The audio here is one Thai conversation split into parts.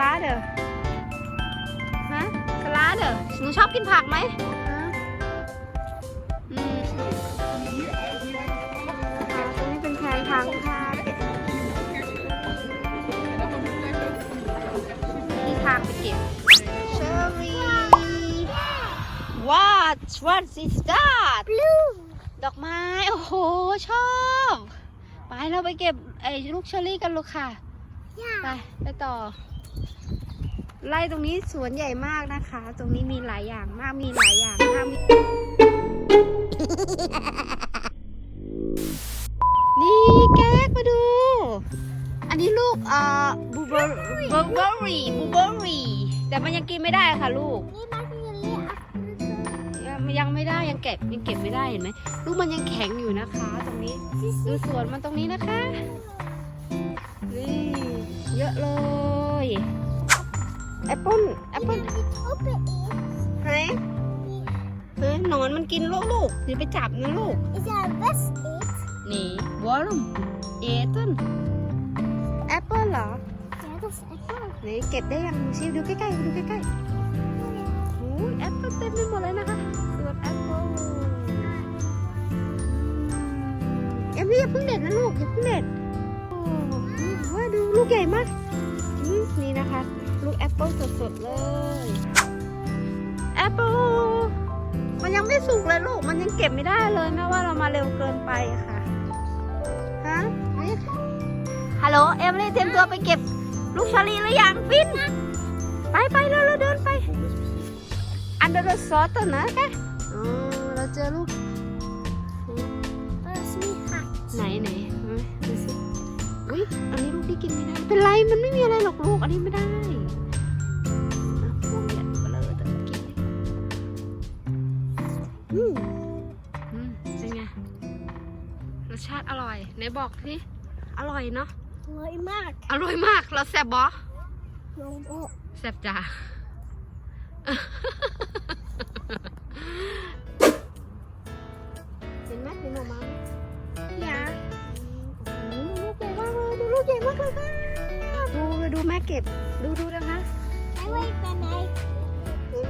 ลาเดอร์ฮะสลัดเดอร์หนูชอบกินผักไหมฮะอืมค่ะตรงนี้เป็นแพงทางค่ะมีทางไปเก็บเชอรี่ what what is that ดอกไม้ โอ้โห ชอบ ไปเราไปเก็บไอ้ลูกเชอรี่กันลูกค่ะ ไปไปต่อ ไล่ตรงนี้สวนใหญ่มากนะคะ ตรงนี้มีหลายอย่างมาก มีหลายอย่างมากมีนี่แก๊กมาดู อันนี้ลูกเอ่อบูเบอร์บูเบอรี่บูเบอรี่ แต่มันยังกินไม่ได้ค่ะลูก นี่มันคือเรียกยังยังไม่ได้ยังเก็บยังเก็บไม่ได้เห็นไหมลูกมันยังแข็งอยู่นะคะ ตรงนี้ดูสวนมันตรงนี้นะคะนี่เยอะเลย แอปเปิ้ลแอปเปิ้ลโอเปอีเฮ้ยเฮ้ยหนอนมันกินลูกลูกอย่าไปจับนะลูก is a best eat นี่วอลลุ่มเอตันแอปเปิ้ลเหรอ yeah that's apple นี่เก็บได้ยังชิมดูใกล้ๆดูใกล้ๆโอ้ยแอปเปิ้ลเต็มไปหมดเลยนะคะสวนแอปเปิ้ลเอ็มวี่อย่าเพิ่งเด็ดนะลูกอย่าเพิ่งเด็ดโอ้ว่าดูลูกใหญ่มากอืมนี่นะคะ ลูกแอปเปิ้ลสดๆเลยแอปเปิ้ลมันยังไม่สุกเลยลูก มันยังเก็บไม่ได้เลยแม่ว่าเรามาเร็วเกินไปค่ะฮะนี่ฮัลโหลเอมลี่เตรียมตัวไปเก็บลูกชาลีหรือยังฟิน ไปไปเราเราเดินไปอันเดอร์ซอสตัวนะแกอ๋อเราเจอลูก that's me hat ไหนไหนเอาดูสิอุ้ยอันนี้ลูกที่กินไม่ได้ เป็นไรมันไม่มีอะไรหรอกลูกอันนี้ไม่ได้ เป็นไง รสชาติอร่อยไหนบอกสิอร่อยเนาะอร่อยมากอร่อยมาก เราแซ่บบอลงโอแซ่บจ้า เห็นไหมเห็นออกมาไหมอย่าโอ้โหลูกใหญ่มากเลยดูลูกใหญ่มากเลยค่ะดูดูแม่เก็บ ดูดูนะคะ ไอ้ไว้เป็นไงดู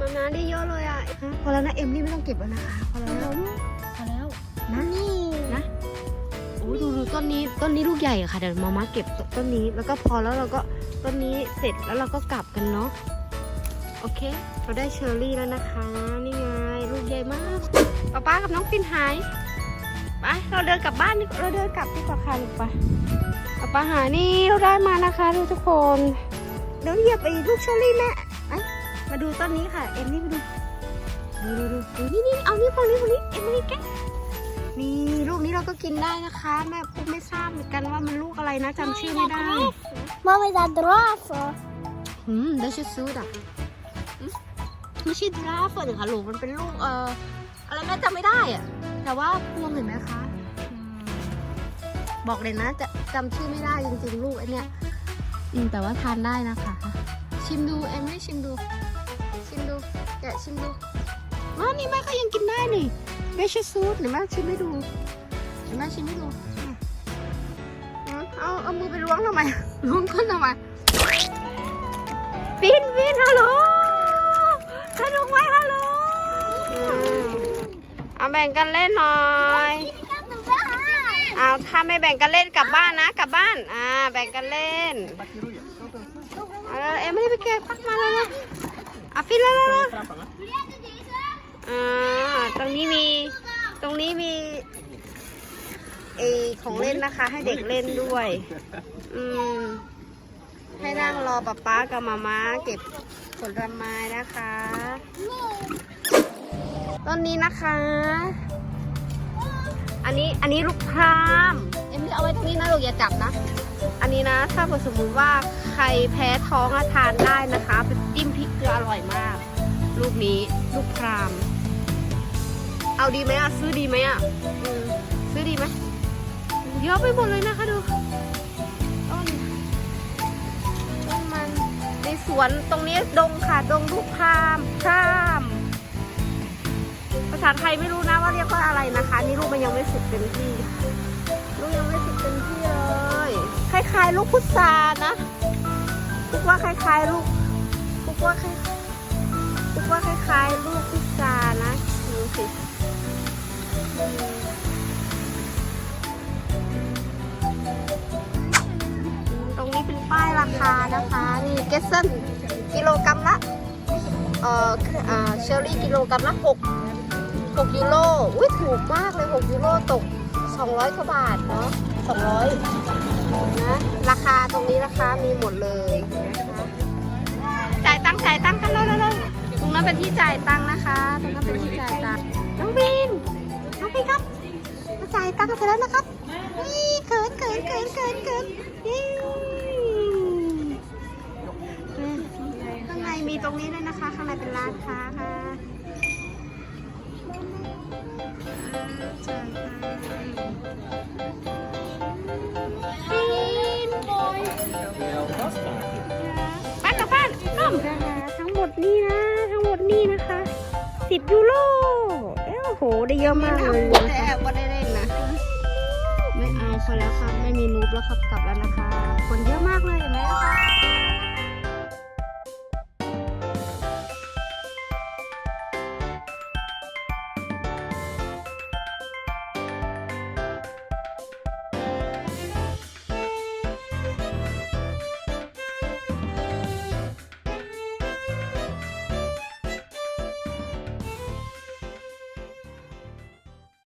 มานานได้เยอะเลยอะพอแล้วนะเอ็มนี่ไม่ต้องเก็บแล้วนะคะพอแล้วนะพอแล้วนะนี่นะโอ้ยดูดูต้นนี้ต้นนี้ลูกใหญ่อะค่ะเดี๋ยวมาม่าเก็บต้นนี้แล้วก็พอแล้วเราก็ต้นนี้เสร็จแล้วเราก็กลับกันเนาะโอเค เราได้เชอร์รี่แล้วนะคะ นี่ไงลูกใหญ่มากป้าป้ากับน้องปินหายไปเราเดินกลับบ้านดีกว่าเราเดินกลับดีกว่าค่ะลูกไปป้าป้าหานี่เราได้มานะคะดูทุกคนเดี๋ยวเหยียบไปลูกเชอร์รี่แม่ไป มาดูต้นนี้ค่ะ เอ็มนี่มาดูดูดูดูดูนี่นี่เอานี่ฝั่งนี้ฝั่งนี้เอ็มนี่แกะนี่ลูกนี้เราก็กินได้นะคะแม่ปุ๊กไม่ทราบเหมือนกันว่ามันลูกอะไรนะจำชื่อไม่ได้ Mamma är där draf อืมเดชิซูดอะอืมไม่ใช่ดราฟเหรอคะลูกมันเป็นลูกเอ่ออะไรแม่จำไม่ได้อะแต่ว่าพวงเห็นไหมคะอืมบอกเลยนะจะจำชื่อไม่ได้จริงๆลูกไอเนี้ยอืมแต่ว่าทานได้นะคะ ชิมดูเอ็มไม่ชิมดู ชิมดู แกะชิมดูอ๋อนี่แม่ก็ยังกินได้นี่เดชิซูดเดี๋ยวแม่ชิมให้ดูเดี๋ยวแม่ชิมให้ดูอืมอืมเอาเอามือไปล้วงทำไมล้วงก้นทำไมปินปินฮัลโหลสนุกไหมฮัลโหลเอาแบ่งกันเล่นหน่อยเอาถ้าไม่แบ่งกันเล่นกลับบ้านนะกลับบ้าน อ่า แบ่งกันเล่น เอาเลยเอ็มไม่ได้ไปเก็บปักมาแล้วนะอะฟินแล้วแล้วแล้ว อ่าตรงนี้มีตรงนี้มีไอของเล่นนะคะ ให้เด็กเล่นด้วย อืม ให้นั่งรอป๊าป๊ากับมาม่าเก็บผลไม้นะคะต้นนี้นะคะ อันนี้อันนี้ลูกพรามเอ็มไม่เอาไว้ตรงนี้นะลูกอย่าจับนะ อันนี้นะ ถ้าสมมติว่าใครแพ้ท้องอะทานได้นะคะเป็นจิ้มพริกเกลืออร่อยมาก ลูกนี้ลูกพราม เอาดีไหมอะ ซื้อดีไหมอะซื้อดีไหมเยอะไปหมดเลยนะคะดู ต้น ต้นมัน ในสวนตรงนี้ดงค่ะ ดงลูกพามพรามภาษาไทยไม่รู้นะว่าเรียกว่าอะไรนะคะ นี่ลูกมันยังไม่สุกเต็มที่ ลูกยังไม่สุกเต็มที่เลยคล้ายๆ ลูกพุทรานะปุ๊กว่าคล้าย ๆ ลูกปุ๊กว่าคล้ายปุ๊กว่าคล้ายๆ ลูกพิซซ่านะดูสิ ราคานะคะนี่เกสเซนกิโลกรัมละเอ่อเชอร์รี่กิโลกรัมละ6 6ยูโรอุ้ยถูกมากเลย 6 ยูโรตก 200กว่าบาทเนาะ200นะราคาตรงนี้ราคามีหมดเลยนะคะจ่ายตังค์จ่ายตังค์กันเลยเลยตรงนั้นเป็นที่จ่ายตังค์นะคะตรงนั้นเป็นที่จ่ายตังค์น้องบินน้องบินครับมาจ่ายตังค์เสร็จแล้วนะครับนี่เขินเขินเขินเขินเขินนี่ข้างในมี ตรงนี้ด้วยนะคะ ข้างในเป็นร้านค้าค่ะใช่ค่ะปีนบอยปั้นกับปั้นน้มทั้งหมดนี่นะ ทั้งหมดนี่นะคะสิบยูโรเอ้ยโอ้โห ได้เยอะมากเลยแต่ว่าได้เล่นนะไม่เอาเขาแล้วครับ ไม่มีนูบแล้วครับ กลับแล้วนะคะ คนเยอะมากเลยเห็นไหมคะ